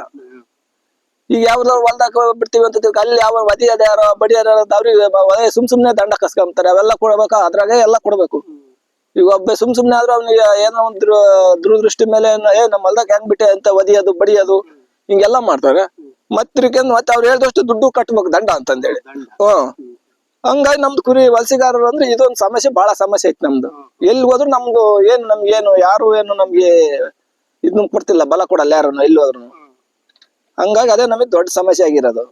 ಈಗ ಯಾವ್ದಾದ್ರು ಹೊಲ್ದಾಗ ಬಿಡ್ತೀವಿ ಅಂತ ತಿಳ್ಕೊ, ಅಲ್ಲಿ ಯಾವ ವದಿ ಅದ ಯಾರೋ ಬಡಿ ಯಾರೋ ಅವ್ರಿಗೆ ಸುಮ್ ಸುಮ್ನೆ ದಂಡ ಕಸ್ಕೊಂತಾರೆ. ಅವೆಲ್ಲ ಕೊಡ್ಬೇಕು? ಅದ್ರಾಗೆ ಎಲ್ಲ ಕೊಡ್ಬೇಕು. ಈಗ ಒಬ್ಬ ಸುಮ್ ಸುಮ್ನೆ ಆದ್ರೂ ಅವ್ನಿಗೆ ಏನೋ ಒಂದು ದುರ್- ದುರದೃಷ್ಟಿ ಮೇಲೆ ಏ ನಮ್ಮ ಹೊಲ್ದಾಗ ಹೆಂಗ್ ಬಿಟ್ಟೆ ಅಂತ ಒದಿಯೋದು ಬಡಿಯೋದು ಹಿಂಗೆಲ್ಲ ಮಾಡ್ತಾರೆ. ಮತ್ ತಿರ್ಕೊಂಡ್ ಮತ್ತೆ ಅವ್ರು ಹೇಳ್ದಷ್ಟು ದುಡ್ಡು ಕಟ್ಬೇಕು ದಂಡ ಅಂತಂದೇಳಿ. ಹ್ಮ್. ಹಂಗಾಗಿ ನಮ್ದು ಕುರಿ ವಲಸಿಗಾರರು ಅಂದ್ರೆ ಇದೊಂದು ಸಮಸ್ಯೆ ಬಹಳ ಸಮಸ್ಯೆ ಐತಿ ನಮ್ದು. ಎಲ್ಲಿ ಹೋದ್ರು ನಮ್ದು ಏನು ನಮ್ಗೆ ಏನು ಯಾರು ಏನು ನಮ್ಗೆ ಇದನ್ನ ಕೊಡ್ತಿಲ್ಲ ಬಲ ಕೊಡಲ್ಲ ಯಾರು ಎಲ್ಲಿ ಹೋದ್ರು. ಹಂಗಾಗಿ ಅದೇ ನಮಗೆ ದೊಡ್ಡ ಸಮಸ್ಯೆ ಆಗಿರೋದು.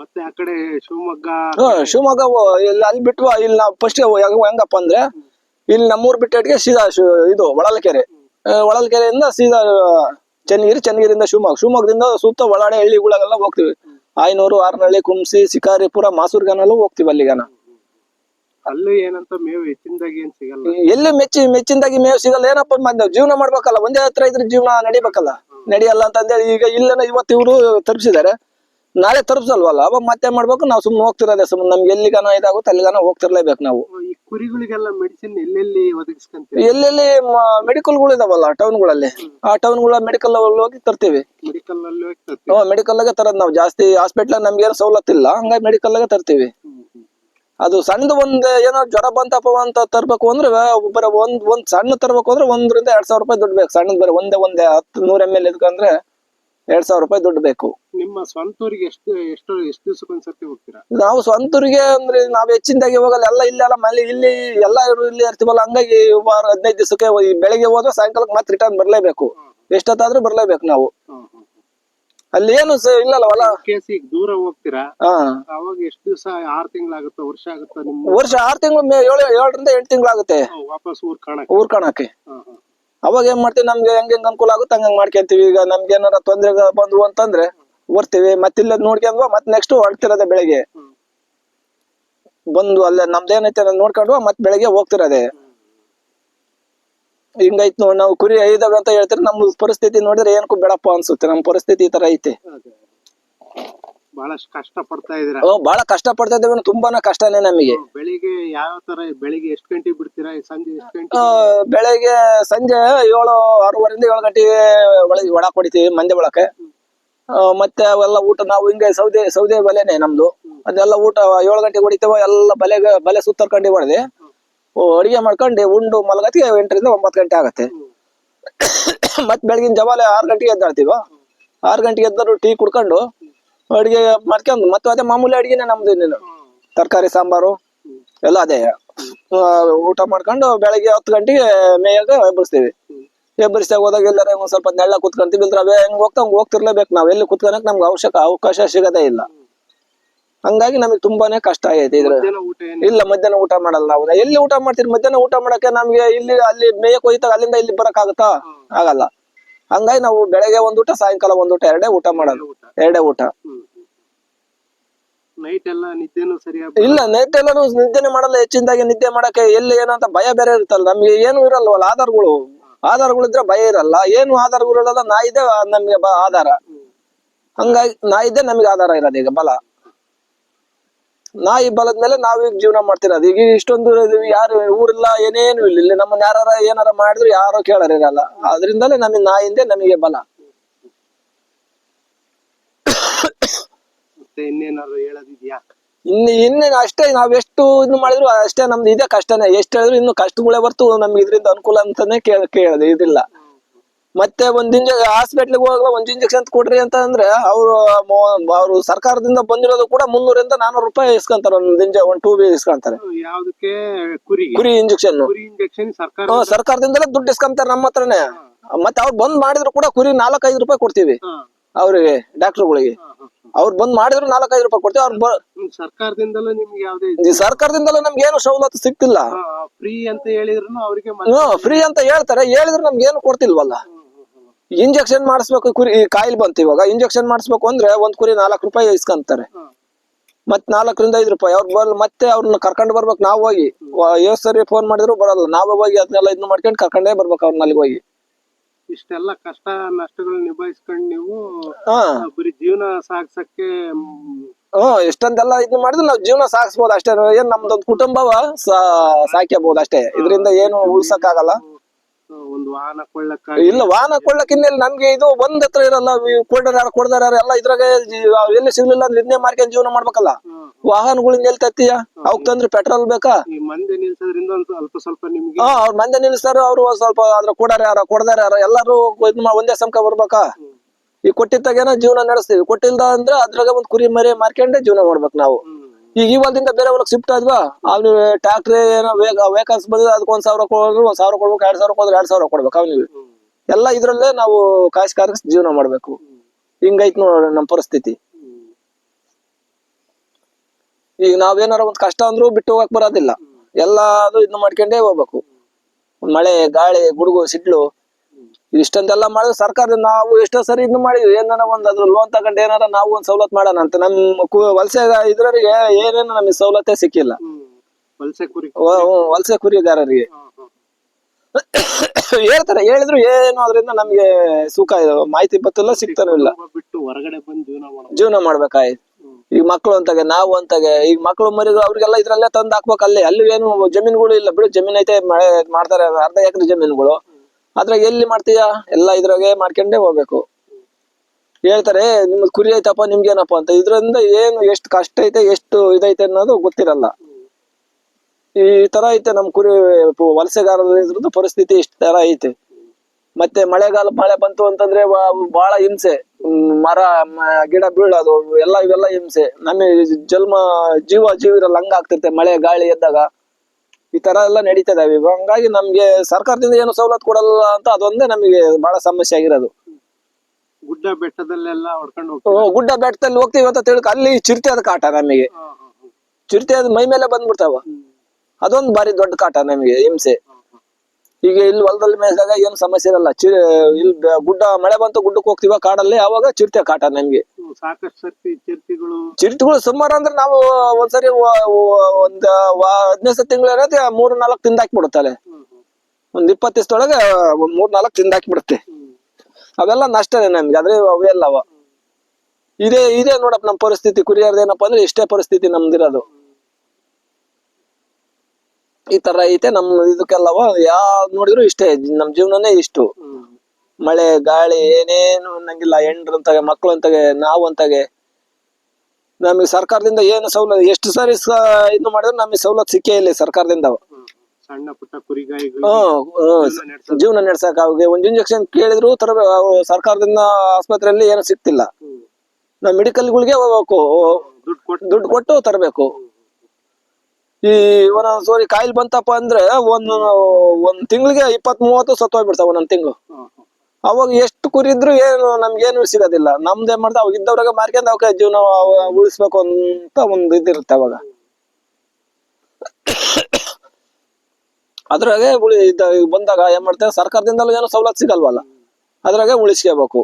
ಮತ್ತೆ ಆ ಕಡೆ ಶಿವಮೊಗ್ಗ ಶಿವಮೊಗ್ಗ ಇಲ್ಲಿ ಅಲ್ಲಿ ಬಿಟ್ಟು ಇಲ್ಲಿ ನಾವು ಫಸ್ಟ್ ಹೆಂಗಪ್ಪ ಅಂದ್ರೆ ಇಲ್ಲಿ ನಮ್ಮೂರ್ ಬಿಟ್ಟಿಗೆ ಸೀದಾ ಇದು ಒಳಲ್ಕೆರೆ ಒಳಲಕೆರೆಯಿಂದ ಒಳಲ್ಕೆರೆಯಿಂದ ಸೀದಾ ಚನ್ನಗಿರಿ ಚನ್ನಗಿರಿಯಿಂದ ಶಿವಮೊಗ್ಗ. ಶಿವಮೊಗ್ಗದಿಂದ ಸುತ್ತ ಒಳಾಡೆ ಹಳ್ಳಿಗಳಿಗೆಲ್ಲ ಹೋಗ್ತೀವಿ. ಆಯ್ನೂರು ಆರ್ನಳ್ಳಿ ಕುಂಸಿ ಶಿಕಾರಿಪುರ ಮಾಸೂರ್ಗನಲ್ಲೂ ಹೋಗ್ತೀವಿ ಅಲ್ಲಿಗನ ಅಲ್ಲೂ ಏನಂತ ಮೇವು ಹೆಚ್ಚಿನದಾಗಿ ಏನ್ ಸಿಗಲ್ಲ? ಎಲ್ಲಿ ಮೆಚ್ಚಿ ಮೆಚ್ಚಿನದಾಗಿ ಮೇವು ಸಿಗಲ್ಲ. ಏನಪ್ಪ ಮತ್ತೆ ಜೀವನ ಮಾಡ್ಬೇಕಲ್ಲ. ಒಂದೇ ಹತ್ರ ಇದ್ರೆ ಜೀವನ ನಡಿಬೇಕಲ್ಲ. ನಡಿಯಲ್ಲ ಅಂತಂದೇಳಿ ಈಗ ಇಲ್ಲೇನ ಇವತ್ತು ಇವರು ತರಿಸಿದ್ದಾರೆ ನಾಳೆ ತರಿಸಲ್ವಲ್ಲ. ಅವಾಗ ಮತ್ತೆ ಮಾಡ್ಬೇಕು? ನಾವು ಸುಮ್ಮನೆ ಹೋಗ್ತಿರೋದೇ ಸುಮ್ಮನೆ ನಮ್ಗೆ ಎಲ್ಲಿಗಾನ ಇದಾಗುತ್ತೆ ಅಲ್ಲಿಗನ ಹೋಗ್ತಿರ್ಲೇಬೇಕು ನಾವು. ಕುರಿಗಳಿಗೆಲ್ಲ ಮೆಡಿಸಿನ್ ಎಲ್ಲೆಲ್ಲಿ ಒದಗಿಸ್ಕೊಂತೀವಿ ಎಲ್ಲೆಲ್ಲಿ ಮೆಡಿಕಲ್ಗಳು ಇದಾವಲ್ಲ ಟೌನ್ಗಳಲ್ಲಿ ಆ ಟೌನ್ಗಳ ಮೆಡಿಕಲ್ ಹೋಗಿ ತರ್ತೀವಿ. ಮೆಡಿಕಲ್ ಅಲ್ಲಿ ಹೋಗಿ ತರ್ತೀವಿ ಮೆಡಿಕಲ್ ಆಗೆ ತರದ್ ನಾವು ಜಾಸ್ತಿ ಹಾಸ್ಪಿಟಲ್ ನಮ್ಗೆ ಏನು ಇಲ್ಲ. ಹಂಗಾಗಿ ಮೆಡಿಕಲ್ ಆಗ ತರ್ತೀವಿ. ಅದು ಸಣ್ಣದು ಒಂದ್ ಏನೋ ಜ್ವರ ಬಂತಪ್ಪ ಅಂತ ತರ್ಬೇಕು ಅಂದ್ರೆ ಒಬ್ಬರ ಒಂದ್ ಒಂದ್ ಸಣ್ಣ ತರ್ಬೇಕು ಅಂದ್ರೆ ಒಂದರಿಂದ ಎರಡ್ ಸಾವಿರ ರೂಪಾಯಿ ದುಡ್ಡು ಬೇಕು. ಸಣ್ಣದ್ ಬರೀ ಒಂದೇ ಒಂದೇ ಹತ್ತು ನೂರ ಎಂ ಎಲ್ ಇದಕ್ಕಂದ್ರೆ ಎರಡ್ ಸಾವಿರ ರೂಪಾಯಿ ದುಡ್ಡು ಬೇಕು. ನಿಮ್ಮ ಸ್ವಂತ ಊರಿಗೆ ಎಷ್ಟು ಎಷ್ಟು ಎಷ್ಟು ದಿವಸಕ್ಕೊಂದ್ಸರ್ತಿ ಹೋಗ್ತೀರಾ? ನಾವು ಸ್ವಂತೂರಿಗೆ ಅಂದ್ರೆ ನಾವ್ ಹೆಚ್ಚಿನದಾಗಿ ಹೋಗಲ್ಲ ಎಲ್ಲ ಇಲ್ಲಿ ಮಲ್ಲಿ ಇಲ್ಲಿ ಎಲ್ಲ ಇವ್ರು ಇಲ್ಲಿ ಇರ್ತೀವಲ್ಲ ಹಂಗಾಗಿ ವಾರ ಹದಿನೈದು ದಿವಸಕ್ಕೆ ಈ ಬೆಳಿಗ್ಗೆ ಹೋದ್ರೆ ಸಾಯಂಕಾಲಕ್ಕೆ ಮತ್ತೆ ರಿಟರ್ನ್ ಬರ್ಲೇಬೇಕು. ಎಷ್ಟೊತ್ತಾದ್ರೂ ಬರ್ಲೇಬೇಕು ನಾವು. ಅಲ್ಲಿ ಏನು ಸ- ಇಲ್ಲಲ್ಲ ಹೊಲ ಕೇಸ್ ದೂರ ಹೋಗ್ತೀರಾ? ಹಾ. ಅವಾಗ ಎಷ್ಟು ದಿವಸ ಆರ್ ತಿಂಗಳಾಗುತ್ತೋ ವರ್ಷ ಆಗುತ್ತೋ ನಿಮ್ಮ ವರ್ಷ ಆರ್ ತಿಂಗಳು ಏಳು ಏಳರಿಂದ ಎಂಟು ತಿಂಗಳಾಗುತ್ತೆ. ವಾಪಸ್ ಊರ್ ಕಾಣಕ್ಕೆ? ಊರ್ ಕಾಣಕ್ಕೆ. ಅವಾಗ ಏನ್ ಮಾಡ್ತೀವಿ, ನಮ್ಗೆ ಹೆಂಗ್ ಹೆಂಗ್ ಅನುಕೂಲ ಆಗುತ್ತೆ ಹಂಗ್ ಮಾಡ್ಕೊಂತೀವಿ ಈಗ ನಮ್ಗೆ ಏನಾರ ತೊಂದ್ರೆ ಬಂದ್ವು ಅಂತಂದ್ರೆ ಬರ್ತೀವಿ ಮತ್ತಿಲ್ಲ ನೋಡ್ಕೊಂಡ್ವ ಮತ್ ನೆಕ್ಸ್ಟ್ ಹೊರಡ್ತಿರೋದೆ ಬೆಳಿಗ್ಗೆ. ಬಂದು ಅಲ್ಲೇ ನಮ್ದೇನೈತೆ ನೋಡ್ಕೊಂಡು ಮತ್ ಬೆಳಿಗ್ಗೆ ಹೋಗ್ತಿರೋದೆ ಹಿಂಗೈತ್ ನೋಡ್, ನಾವು ಕುರಿ ಐದಾಗ ಅಂತ ಹೇಳ್ತಾರೆ ನಮ್ ಪರಿಸ್ಥಿತಿ ನೋಡಿದ್ರೆ ಏನಕ್ಕೂ ಬೇಡಪ್ಪ ಅನ್ಸುತ್ತೆ ನಮ್ ಪರಿಸ್ಥಿತಿ ಈ ತರ ಐತೆ. ಬಹಳಷ್ಟು ಕಷ್ಟ ಪಡ್ತಾ ಇದೀರಾ ಓ, ಬಹಳ ಕಷ್ಟ ಪಡ್ತಾ ಇದ್ದೇವೆ ತುಂಬಾನೇ ಕಷ್ಟನೇ ನಮಗೆ. ಬೆಳಿಗ್ಗೆ ಯಾವ ತರ ಬೆಳಿಗ್ಗೆ ಎಷ್ಟು ಗಂಟೆಗೆ ಬಿಡ್ತೀರಾ? ಸಂಜೆ ಎಷ್ಟು ಗಂಟೆ ಆ, ಬೆಳಗ್ಗೆ ಸಂಜೆ ಏಳು ಆರೂವರೆಯಿಂದ ಏಳು ಗಂಟೆಗೆ ಒಳಗೆ ಒಳಕ್ ಹೊಡಿತೀವಿ ಮಂದಿ ಒಳಕ್ಕೆ. ಆ, ಮತ್ತೆ ಅವೆಲ್ಲ ಊಟ ನಾವು ಹಿಂಗೆ ಸೌದೆ ಸೌದೆ ಬಲೆನೆ ನಮ್ದು. ಅದೆಲ್ಲ ಊಟ ಏಳು ಗಂಟೆಗೆ ಹೊಡಿತೇವೆ ಎಲ್ಲ ಬಲೆಗೆ ಬಲೆ ಸುತ್ತರ್ಕೊಂಡು ಹೊಡೆದಿ ಅಡಿಗೆ ಮಾಡ್ಕೊಂಡು ಉಂಡು ಮಲಗತ್ತಿಗೆ ಎಂಟರಿಂದ ಒಂಬತ್ತು ಗಂಟೆ ಆಗತ್ತೆ. ಮತ್ತೆ ಬೆಳಗಿನ ಜವಾಲೆ ಆರು ಗಂಟೆಗೆ ಎದ್ದಾಳ್ತೀವ ಆರು ಗಂಟೆಗೆ ಎದ್ದರು ಟೀ ಕುಡ್ಕೊಂಡು ಅಡಿಗೆ ಮಾಡ್ಕೊಂಡು ಮತ್ತೆ ಅದೇ ಮಾಮೂಲಿ ಅಡಿಗೆನೆ ನಮ್ದು ಇನ್ನೇನು. ತರಕಾರಿ ಸಾಂಬಾರು ಎಲ್ಲ ಅದೇ. ಆ, ಊಟ ಮಾಡ್ಕೊಂಡು ಬೆಳಗ್ಗೆ ಹತ್ತು ಗಂಟೆಗೆ ಮೇಯಾಗ ಎಬ್ಬರಿಸ್ತೀವಿ ಎಬ್ಬರಿಸ್ದಾಗ ಹೋದಾಗ ಎಲ್ಲಾರ ಒಂದ್ ಸ್ವಲ್ಪ ನೆಳ್ಳ ಕುತ್ಕೊಂತೀವಿ. ಇಲ್ದ್ರ ಅವೇ ಹೆಂಗ್ ಹೋಗ್ತಾ ಹಂಗ್ ಹೋಗ್ತಿರ್ಲೇಬೇಕು ನಾವ್. ಎಲ್ಲಿ ಕುತ್ಕೊಳಕ್ ನಮ್ಗೆ ಅವಶ್ಯಕ ಅವಕಾಶ ಸಿಗದೇ ಇಲ್ಲ. ಹಂಗಾಗಿ ನಮಗೆ ತುಂಬಾನೇ ಕಷ್ಟ ಆಗೈತೆ ಇದ್ರ ಮಧ್ಯಾಹ್ನ ಊಟ ಏನು ಇಲ್ಲ ಮಧ್ಯಾಹ್ನ ಊಟ ಮಾಡಲ್ಲ ನಾವು. ಎಲ್ಲಿ ಊಟ ಮಾಡ್ತೀರಿ? ಮಧ್ಯಾಹ್ನ ಊಟ ಮಾಡಕ್ಕೆ ನಮ್ಗೆ ಇಲ್ಲಿ ಅಲ್ಲಿ ಮೇಯಕ್ ಹೋಯ್ತಾಗ ಅಲ್ಲಿಂದ ಇಲ್ಲಿ ಬರಕ್ ಆಗುತ್ತಾ ಆಗಲ್ಲ. ಹಂಗಾಗಿ ನಾವು ಬೆಳಗ್ಗೆ ಒಂದ್ ಊಟ ಸಾಯಂಕಾಲ ಒಂದ್ ಊಟ ಎರಡೇ ಊಟ ಮಾಡೋದು ಊಟ ಎರಡೇ ಊಟ. ನೈಟ್ ಎಲ್ಲ ನಿದ್ದೆನೂ ಸರಿಯಾಗಿ ಇಲ್ಲ ನೈಟ್ ಎಲ್ಲಾನು ನಿದ್ದೆನೆ ಮಾಡಲ್ಲ ಹೆಚ್ಚಿನದಾಗಿ ನಿದ್ದೆ ಮಾಡಕ್ಕೆ ಎಲ್ಲಿ ಏನಂತ ಭಯ ಬೇರೆ ಇರುತ್ತಲ್ಲ ನಮ್ಗೆ ಏನು ಇರಲ್ವಲ್ಲ ಆಧಾರಗಳು. ಆಧಾರಗಳು ಇದ್ರೆ ಭಯ ಇರಲ್ಲ ಏನು ಆಧಾರಗಳು ಇರಲ್ಲ ನಾ ಇದೆ ನಮ್ಗೆ ಆಧಾರ. ಹಂಗಾಗಿ ನಾ ಇದ್ದೆ ನಮ್ಗೆ ಆಧಾರ ಇರೋದು ಈಗ ಬಲ. ನಾಯಿ ಬಲದ ಮೇಲೆ ನಾವೀಗ ಜೀವನ ಮಾಡ್ತಿರೋದು ಈಗ ಇಷ್ಟೊಂದು ಯಾರು ಊರಿಲ್ಲ ಏನೇನು ಇಲ್ಲ ಇಲ್ಲಿ ನಮ್ಮನ್ನ ಯಾರ ಏನಾರ ಮಾಡಿದ್ರು ಯಾರು ಕೇಳರಿರಲ್ಲ ಅದರಿಂದಲೇ ನಮಗೆ ನಾಯಿಂದೆ ನಮಗೆ ಬಲ. ಮತ್ತೆ ಇನ್ನೇನಾದ್ರು ಹೇಳೋದಿದ್ಯಾ? ಇನ್ನು ಇನ್ನೇನು ಅಷ್ಟೇ ನಾವ್ ಎಷ್ಟು ಇದು ಮಾಡಿದ್ರು ಅಷ್ಟೇ ನಮ್ದು ಇದೇ ಕಷ್ಟನೇ. ಎಷ್ಟು ಹೇಳಿದ್ರು ಇನ್ನು ಕಷ್ಟಗಳೇ ಬರ್ತು ನಮ್ಗೆ ಇದರಿಂದ ಅನುಕೂಲ ಅಂತಾನೆ ಕೇಳ ಕೇಳಿದೆ ಇದಿಲ್ಲ. ಮತ್ತೆ ಒಂದ್ ಇಂಜ ಹಾಸ್ಪಿಟ್ಲಿಗೆ ಹೋಗಲ್ಲ ಒಂದ್ ಇಂಜೆಕ್ಷನ್ ಕೊಡ್ರಿ ಅಂತ ಅಂದ್ರೆ ಅವರು ಅವರು ಸರ್ಕಾರದಿಂದ ಬಂದಿರೋದು ಕೂಡ ಮುನ್ನೂರಿಂದ ನಾನೂರು ರೂಪಾಯಿ ಇಸ್ಕೊಂತಾರೆ ಒಂದ್ ಇಂಜ ಒಂದ್ ಟೂ ಬಿ ಇಸ್ಕೊಂತಾರೆ. ಯಾವ್ದಕ್ಕೆ? ಕುರಿ ಇಂಜೆಕ್ಷನ್ ಕುರಿ ಇಂಜೆಕ್ಷನ್ ಸರ್ಕಾರ ಸರ್ಕಾರದಿಂದಲೇ ದುಡ್ಡು ಇಸ್ಕೊಂತಾರೆ ನಮ್ಮ ಹತ್ರನೇ. ಮತ್ತೆ ಅವ್ರು ಬಂದ್ ಮಾಡಿದ್ರು ಕೂಡ ಕುರಿ ನಾಲ್ಕೈದು ರೂಪಾಯಿ ಕೊಡ್ತೀವಿ ಅವ್ರಿಗೆ ಡಾಕ್ಟರ್ಗಳಿಗೆ. ಅವ್ರು ಬಂದ್ ಮಾಡಿದ್ರು ನಾಲ್ಕೈದು ರೂಪಾಯಿ ಕೊಡ್ತೀವಿ ಅವ್ರು ಸರ್ಕಾರದಿಂದಲೂ ನಿಮ್ಗೆ ಯಾವ್ದೇ ಸರ್ಕಾರದಿಂದಲೂ ನಮ್ಗೆ ಏನು ಸವಲತ್ತು ಸಿಕ್ತಿಲ್ಲ ಫ್ರೀ ಅಂತ ಹೇಳಿದ್ರು ಅವ್ರಿಗೆ ಫ್ರೀ ಅಂತ ಹೇಳ್ತಾರೆ ಹೇಳಿದ್ರು ನಮ್ಗೆ ಏನು ಕೊಡ್ತಿಲ್ವಲ್ಲ. ಇಂಜೆಕ್ಷನ್ ಮಾಡಿಸ್ಬೇಕು ಕುರಿ ಈ ಕಾಯಿಲ್ ಬಂತು ಇವಾಗ ಇಂಜೆಕ್ಷನ್ ಮಾಡಿಸ್ಬೇಕು ಅಂದ್ರೆ ಒಂದ್ ಕುರಿ ನಾಲ್ಕು ರೂಪಾಯಿ ಇಸ್ಕೊಂತಾರೆ. ಮತ್ ನಾಲ್ಕರಿಂದ ಐದು ರೂಪಾಯಿ ಅವ್ರು ಬರ್ ಮತ್ತೆ ಅವ್ರನ್ನ ಕರ್ಕೊಂಡ್ ಬರ್ಬೇಕು ನಾವು ಹೋಗಿ. ಎಷ್ಟ್ ಸರಿ ಫೋನ್ ಮಾಡಿದ್ರು ಬರಲ್ಲ ನಾವೇ ಹೋಗಿ ಅದನ್ನೆಲ್ಲ ಇದನ್ನ ಮಾಡ್ಕೊಂಡು ಕರ್ಕೊಂಡೇ ಬರ್ಬೇಕು ಅವ್ರನ್ನ ಅಲ್ಲಿಗೆ ಹೋಗಿ. ಇಷ್ಟೆಲ್ಲ ಕಷ್ಟ ನಷ್ಟಗಳು ನಿಭಾಯಿಸ್ಕೊಂಡು ನೀವು ಹಾ. ಬರೀ ಜೀವನ ಸಾಗ್ಸಕ್ಕೆ ಮ್, ಹ್ಮ್ ಎಷ್ಟೊಂದೆಲ್ಲ ಇದನ್ನ ಮಾಡಿದ್ರೆ ನಾವು ಜೀವನ ಸಾಗಿಸ್ಬೋದು ಅಷ್ಟೇ. ಏನ್ ನಮ್ದೊಂದು ಕುಟುಂಬವ ಸಾಕ್ಯಬಹುದು ಅಷ್ಟೇ. ಇದರಿಂದ ಏನು ಉಳ್ಸಕ್ ಆಗಲ್ಲ ಒಂದು ವಾಹನ ಕೊಳ್ಳಕ್ಕ ಇಲ್ಲ ವಾಹನ ಕೊಳ್ಳಕ್ ಇನ್ನೆಲ್ಲ? ನಮ್ಗೆ ಇದು ಒಂದ್ ಹತ್ರ ಇರಲ್ಲ. ಕೊಡ್ದಾರ ಯಾರು ಕೊಡ್ದಾರ ಯಾರು ಎಲ್ಲ ಇದ್ರಾಗ ಜಿ- ಎಲ್ಲಿ ಸಿಗ್ಲಿಲ್ಲ ಅಂದ್ರೆ ಇದನ್ನೇ ಮಾರ್ಕೊಂಡ್ ಜೀವನ ಮಾಡ್ಬೇಕಲ್ಲ. ವಾಹನಗಳಿಂದ ಎಲ್ಲಿ ತತ್ತೀಯ? ಅವಕ್ ತಂದ್ರೆ ಪೆಟ್ರೋಲ್ ಬೇಕಾ? ಈ ಮಂದಿ ನಿಲ್ಸೋದ್ರಿಂದ ಒಂದ್ ಸ್ವಲ್ಪ ನಿಮ್ಗೆ ಹಾ ಅವ್ರ ಮಂದಿ ನಿಲ್ಲಿಸ್ತಾರ ಅವ್ರು ಒಂದ್ ಸ್ವಲ್ಪ ಅದ್ರ ಕೊಡಾರ ಯಾರ ಕೊಡ್ದಾರ ಯಾರ ಎಲ್ಲಾರು ಇದ್ ಮಾ- ಒಂದೇ ಸಮಕ ಬರ್ಬೇಕಾ? ಈ ಕೊಟ್ಟಿದ್ದಾಗೇನ ಜೀವನ ನಡೆಸ್ತೀವಿ. ಕೊಟ್ಟಿಲ್ದ ಅಂದ್ರೆ ಅದ್ರಾಗ ಒಂದ್ ಕುರಿ ಮರಿ ಮಾರ್ಕೊಂಡೆ ಜೀವನ ಮಾಡ್ಬೇಕು ನಾವು. ಈಗ ಹೊಲದಿಂದ ಬೇರೆ ಹೊಲಕ್ಕೆ ಶಿಫ್ಟ್ ಆದ್ವಾ? ಅವ್ನು ಟ್ರಾಕ್ಟರ್ ಏನೋ ವೆಹಿಕಲ್ಸ್ ಬಂದ್ರೆ ಅದಕ್ಕೆ ಒಂದ್ ಸಾವಿರ ಕೊಡೋರು ಒಂದ್ ಸಾವಿರ ಕೊಡ್ಬೇಕು ಎರಡ್ ಸಾವಿರ ಕೊಡ್ರೆ ಎರಡ್ ಸಾವಿರ ಕೊಡ್ಬೇಕು ಅವ್ನಿಗೆ. ಎಲ್ಲ ಇದ್ರಲ್ಲೇ ನಾವು ಕಾಸು ಕಾರ್ಸ್ ಜೀವನ ಮಾಡ್ಬೇಕು. ಹಿಂಗೈತ್ ನೋಡ ನಮ್ಮ ಪರಿಸ್ಥಿತಿ. ಈಗ ನಾವೇನಾರ ಒಂದ್ ಕಷ್ಟ ಅಂದ್ರೂ ಬಿಟ್ಟು ಹೋಗಕ್ ಬರೋದಿಲ್ಲ. ಎಲ್ಲಾದ್ರೂ ಇದನ್ನ ಮಾಡ್ಕೊಂಡೇ ಹೋಗ್ಬೇಕು. ಮಳೆ ಗಾಳಿ ಗುಡುಗು ಸಿಡ್ಲು ಇಷ್ಟೊಂದೆಲ್ಲ ಮಾಡಿದ್ರೆ ಸರ್ಕಾರ ನಾವು ಎಷ್ಟೋ ಸರಿ ಇದನ್ನ ಮಾಡಿದ್ವಿ. ಏನಾರ ಒಂದ್ ಅದ್ರ ಲೋನ್ ತಗೊಂಡ್ ಏನಾರ ನಾವು ಒಂದ್ ಸವಲತ್ ಮಾಡೋಣ ಅಂತ. ನಮ್ ವಲಸೆ ಇದ್ರವರಿಗೆ ಏನೇನು ನಮಗೆ ಸವಲತ್ತೇ ಸಿಕ್ಕಿಲ್ಲ. ವಲಸೆ ಕುರಿಗಾರರಿಗೆ. ಹೇಳ್ತಾರೆ ಹೇಳಿದ್ರು ಏನು ಅದರಿಂದ ನಮ್ಗೆ ಸುಖ ಇದು. ಮಾಹಿತಿ ಬತ್ತಲ್ಲ ಸಿಗ್ತಾನೂ ಇಲ್ಲ. ಬಿಟ್ಟು ಹೊರಗಡೆ ಬಂದು ಜೀವನ ಮಾಡ್ಬೇಕಾಯ್ ಜೀವನ ಮಾಡ್ಬೇಕಾಯ್ತು. ಈಗ ಮಕ್ಳು ಅಂತಾಗೆ ನಾವು ಅಂತಾಗೆ ಈಗ ಮಕ್ಳು ಮರಿಗಳು ಅವ್ರಿಗೆಲ್ಲ ಇದ್ರಲ್ಲೇ ತಂದು ಹಾಕ್ಬೇಕು ಅಲ್ಲಿ ಅಲ್ಲಿ ಏನು ಜಮೀನುಗಳು ಇಲ್ಲ. ಬಿಡು ಜಮೀನ್ ಐತೆ ಮಳೆ ಮಾಡ್ತಾರೆ. ಅರ್ಧ ಎಕರೆ ಜಮೀನುಗಳು. ಅದ್ರಾಗ ಎಲ್ಲಿ ಮಾಡ್ತೀಯ? ಎಲ್ಲ ಇದ್ರಾಗೆ ಮಾಡ್ಕೊಂಡೇ ಹೋಗ್ಬೇಕು. ಹೇಳ್ತಾರೆ ನಿಮ್ಮ ಕುರಿ ಐತಪ್ಪ ನಿಮ್ಗೇನಪ್ಪ ಅಂತ. ಇದ್ರಿಂದ ಏನು ಎಷ್ಟು ಕಷ್ಟ ಐತೆ, ಎಷ್ಟು ಇದೈತೆ ಅನ್ನೋದು ಗೊತ್ತಿರಲ್ಲ. ಈ ತರ ಐತೆ ನಮ್ ಕುರಿ ವಲಸೆಗಾರರ ಪರಿಸ್ಥಿತಿ ಇಷ್ಟ ತರ ಐತೆ. ಮತ್ತೆ ಮಳೆಗಾಲ, ಮಳೆ ಬಂತು ಅಂತಂದ್ರೆ ಬಹಳ ಹಿಂಸೆ. ಮರ ಗಿಡ ಬೀಳೋದು, ಎಲ್ಲ ಇವೆಲ್ಲ ಹಿಂಸೆ. ನಮ್ಮ ಜನ್ಮ, ಜೀವ ಜೀವಿರಲ್ಲ ಆಗ್ತಿರ್ತೆ ಮಳೆ, ಗಾಳಿ ಎದ್ದಾಗ. ಈ ತರ ಎಲ್ಲ ನಡೀತದಾವೆ. ಇವಾಗ ಹಂಗಾಗಿ ನಮ್ಗೆ ಸರ್ಕಾರದಿಂದ ಏನು ಸವಲತ್ತು ಕೊಡಲ್ಲ ಅಂತ ಅದೊಂದೇ ನಮಗೆ ಬಹಳ ಸಮಸ್ಯೆ ಆಗಿರೋದು. ಗುಡ್ಡ ಬೆಟ್ಟದಲ್ಲೆಲ್ಲ ಹೊಡ್ಕೊಂಡು ಗುಡ್ಡ ಬೆಟ್ಟದಲ್ಲಿ ಹೋಗ್ತೀವಿ ಅಂತ ತಿಳ್ಕ ಅಲ್ಲಿ ಚಿರತೆ ಅದ ಕಾಟ ನಮಗೆ. ಚಿರತೆ ಅದ್ ಮೈ ಮೇಲೆ ಬಂದ್ಬಿಡ್ತಾವ. ಅದೊಂದ್ ಬಾರಿ ದೊಡ್ಡ ಕಾಟ ನಮಗೆ ಹಿಂಸೆ. ಈಗ ಇಲ್ಲಿ ಹೊಲದಲ್ಲಿ ಮೇಯಿಸಿದಾಗ ಏನು ಸಮಸ್ಯೆ ಇರಲ್ಲ. ಚಿ ಇಲ್ಲಿ ಗುಡ್ಡ ಮಳೆ ಬಂತು ಗುಡ್ಡಕ್ಕೆ ಹೋಗ್ತೀವ ಕಾಡಲ್ಲಿ ಅವಾಗ ಚಿರತೆ ಕಾಟ ನಮ್ಗೆ. ಸಾಕಷ್ಟು ಸರ್ತಿ ಚಿರ್ತಿಗಳು. ಚಿರತೆಗಳು ಸುಮಾರು ಅಂದ್ರೆ ನಾವು ಒಂದ್ಸರಿ ಒಂದ್ ಹದಿನೈದು ತಿಂಗಳು ಮೂರ್ ನಾಲ್ಕು ತಿಂದಾಕ್ಬಿಡುತ್ತಲೆ ಹ್ಮ್, ಹ್ಮ್. ಒಂದ್ ಇಪ್ಪತ್ತು ದಿವಸದೊಳಗೆ ಒಂದ್ ಮೂರ್ ನಾಲ್ಕು ತಿಂದಾಕ್ಬಿಡುತ್ತೆ ಹ್ಮ್. ಅವೆಲ್ಲ ನಷ್ಟನೇ ನಮ್ಗೆ ಆದ್ರೆ ಅವೆಲ್ಲವ ಇದೇ ಇದೇ ನೋಡಪ್ಪ ನಮ್ಮ ಪರಿಸ್ಥಿತಿ ಕುರಿಯರ್ದೇನಪ್ಪ ಅಂದ್ರೆ ಇಷ್ಟೇ ಪರಿಸ್ಥಿತಿ ನಮ್ದಿರೋದು. ಈ ತರ ಐತೆ ನಮ್ ಇದಕ್ಕೆಲ್ಲವ ಯಾವ್ ನೋಡಿದ್ರು ಇಷ್ಟೇ ನಮ್ ಜೀವನನೇ ಇಷ್ಟು. ಮಳೆ ಗಾಳಿ ಏನೇನು ಅನ್ನಂಗಿಲ್ಲ ಹೆಂಡ್ರು ಅಂತಾಗೆ ಮಕ್ಳು ಅಂತಾಗೆ ನಾವು ಅಂತಾಗೆ ನಮಗೆ ಸರ್ಕಾರದಿಂದ ಏನು ಸವಲತ್ತು ಎಷ್ಟು ಸಾರಿ ಇದು ಮಾಡಿದ್ರು ನಮಗೆ ಸವಲತ್ತು ಸಿಕ್ಕೇ ಇಲ್ಲ ಸರ್ಕಾರದಿಂದ. ಸಣ್ಣ ಪುಟ್ಟ ಕುರಿಗಾಯಿಗಳು. ಜೀವನ ನಡ್ಸಕ್ ಅವ್ರಿಗೆ ಒಂದ್ ಇಂಜೆಕ್ಷನ್ ಕೇಳಿದ್ರು ತರಬೇಕು ಸರ್ಕಾರದಿಂದ ಆಸ್ಪತ್ರೆಯಲ್ಲಿ ಏನು ಸಿಕ್ತಿಲ್ಲ. ನಾವು ಮೆಡಿಕಲ್ಗಳಿಗೆ ಹೋಗ್ಬೇಕು ದುಡ್ಡು ಕೊಟ್ಟು ತರಬೇಕು. ಈ ಒಂದೊಂದ್ ಸೋರಿ ಕಾಯಿಲೆ ಬಂತಪ್ಪ ಅಂದ್ರೆ ಒಂದ್ ಒಂದ್ ತಿಂಗಳಿಗೆ ಇಪ್ಪತ್ ಮೂವತ್ತು ಸತ್ತೋಗ್ಬಿಡ್ತಾವ ಒಂದೊಂದ್ ತಿಂಗಳು. ಅವಾಗ ಎಷ್ಟು ಕುರಿ ಇದ್ರು ಏನು ನಮ್ಗೇನು ಸಿಗೋದಿಲ್ಲ. ನಮ್ದೇ ಮಾಡ್ದ ಅವಾಗ ಇದ್ದವ್ರಾಗ ಮಾರ್ಕೊಂಡ್ ಅವಕ್ಕೆ ಜೀವನ ಉಳಿಸ್ಬೇಕು ಅಂತ ಒಂದ್ ಇದಿರುತ್ತೆ ಅವಾಗ. ಅದ್ರಾಗೆ ಉಳಿ ಬಂದಾಗ ಏನ್ ಮಾಡ್ತಾರೆ ಸರ್ಕಾರದಿಂದಲೂ ಏನೋ ಸವಲತ್ತು ಸಿಗಲ್ವಲ್ಲ. ಅದ್ರಾಗೆ ಉಳಿಸ್ಕೋಬೇಕು.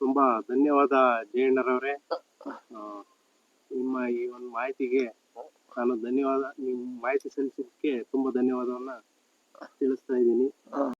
ತುಂಬಾ ಧನ್ಯವಾದ ಜಯಣ್ಣರವ್ರೆ. ನಿಮ್ಮ ಈ ಒಂದು ಮಾಹಿತಿಗೆ ನಾನು ಧನ್ಯವಾದ ನಿಮ್ ಮಾಹಿತಿ ಸಲ್ಲಿಸಿದ್ದಕ್ಕೆ ತುಂಬಾ ಧನ್ಯವಾದವನ್ನ ತಿಳಿಸ್ತಾ ಇದ್ದೀನಿ.